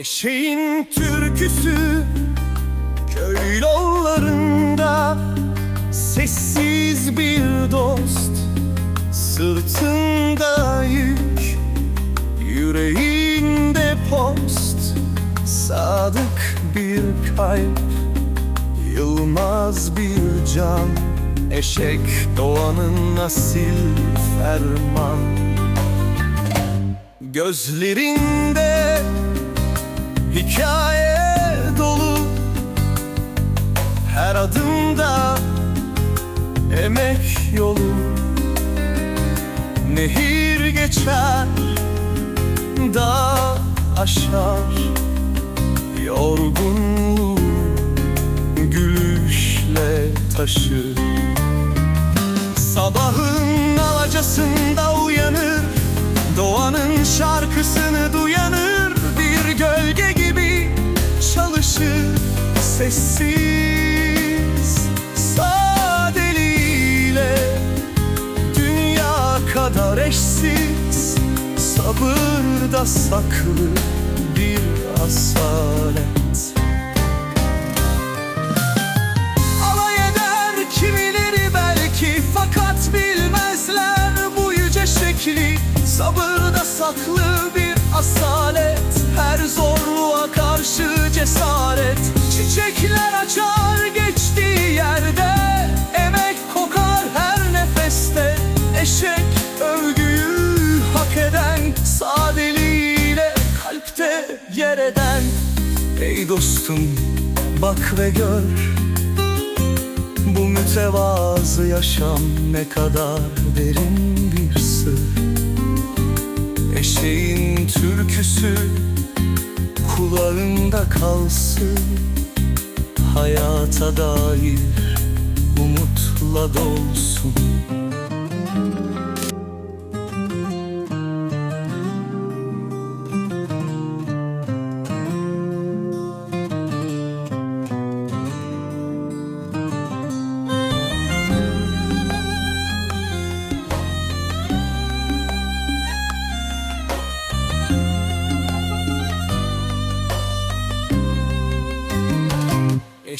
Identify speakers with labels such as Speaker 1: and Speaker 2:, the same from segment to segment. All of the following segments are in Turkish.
Speaker 1: Eşeğin türküsü köy yollarında Sessiz bir dost Sırtında yük Yüreğinde post Sadık bir kalp Yılmaz bir can Eşek doğanın asil ferman Gözlerinde hikaye dolu. Her adımda emek yolu. Nehir geçer, dağ aşar. Yorgunluğu gülüşle taşır Sessiz sadeliğiyle Dünya kadar eşsiz Sabırda saklı bir asalet. Alay kimileri belki Fakat bilmezler bu yüce şekli. Sabırda saklı bir asalet Her zorluğa karşı cesaret Çiçekler açar geçtiği yerde Emek kokar her nefeste. Eşek övgüyü hak eden Sadeliğiyle kalpte yer eden. Ey dostum bak ve gör bu mütevazı yaşam ne kadar derin bir sır. Eşeğin türküsü kulağında kalsın Hayata dair umutla dolsun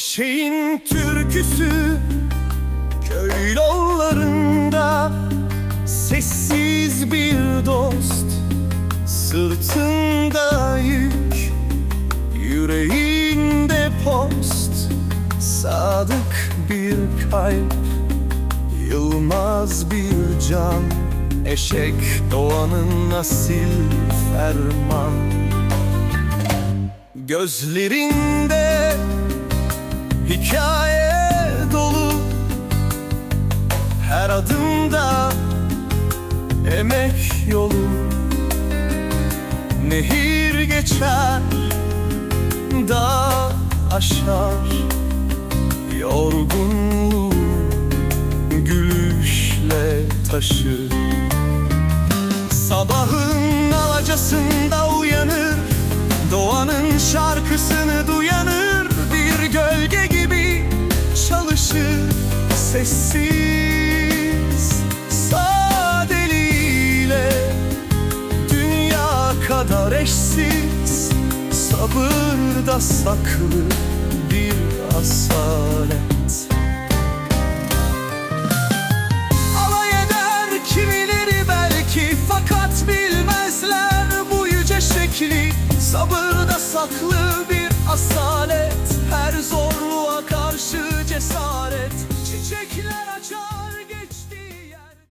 Speaker 1: Eşeğin türküsü köy yollarında Sessiz bir dost Sırtında yük Yüreğinde post Sadık bir kalp Yılmaz bir can Eşek doğanın asil ferman. Gözlerinde Hikaye dolu. Her adımda emek yolu. Nehir geçer Dağ aşar. Yorgunluğu gülüşle taşır. Sabahın alacasında uyanır. Doğanın şarkısını duyanır Sessiz sadeliğiyle Dünya kadar eşsiz Sabırda saklı bir asalet. Alay kimileri belki Fakat bilmezler bu yüce şekli. Sabırda